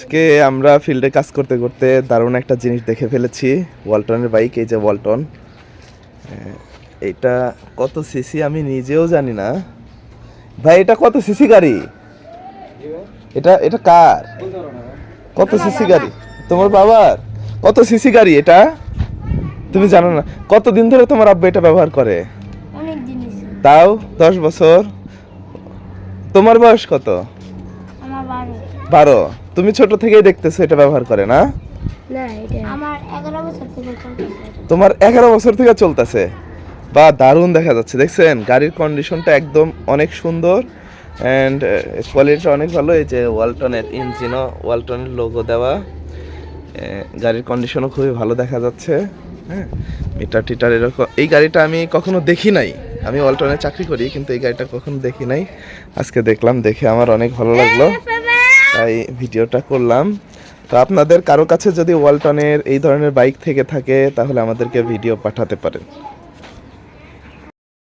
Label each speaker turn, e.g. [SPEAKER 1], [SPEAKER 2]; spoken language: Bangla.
[SPEAKER 1] আজকে আমরা ফিল্ডে কাজ করতে করতে দারুণ একটা জিনিস দেখে ফেলেছি ওয়ালটনের বাইক এই যে ওয়ালটন। এটা কত সিসি আমি নিজেও জানি না। ভাই এটা কত সিসি গাড়ি? এটা এটা কার? কত সিসি গাড়ি? তোমার বাবার? কত সিসি গাড়ি এটা? তুমি জানো না। কতদিন ধরে তোমার আব্বা এটা ব্যবহার করে? তাও দশ বছর? তোমার বয়স কত?
[SPEAKER 2] বারো।
[SPEAKER 1] বারো। তুমি ছোট থেকেই দেখতেছো এটা ব্যবহার করে না?
[SPEAKER 2] না এটা আমার এগারো বছর থেকে চলতেছে এটা।
[SPEAKER 1] তোমার এগারো বছর থেকে চলতেছে। বা দারুণ দেখা যাচ্ছে দেখছেন? গাড়ির কন্ডিশনটা একদম অনেক সুন্দর অ্যান্ড কোয়ালিটিটা অনেক ভালো। এই যে ওয়ালটনের ইঞ্জিনও ওয়ালটনের লোগো দেওয়া গাড়ির কন্ডিশনও খুবই ভালো দেখা যাচ্ছে হ্যাঁ? মিটার টিটার এরকম এই গাড়িটা আমি কখনো দেখি নাই। আমি ওয়ালটনে চাকরি করি কিন্তু এই গাড়িটা কখনো দেখি নাই। আজকে দেখলাম দেখে আমার অনেক ভালো লাগল। তাই ভিডিওটা করলাম। তো আপনাদের কারও কাছে যদি ওয়ালটনের এই ধরনের বাইক থেকে থাকে, তাহলে আমাদেরকে ভিডিও পাঠাতে পারেন।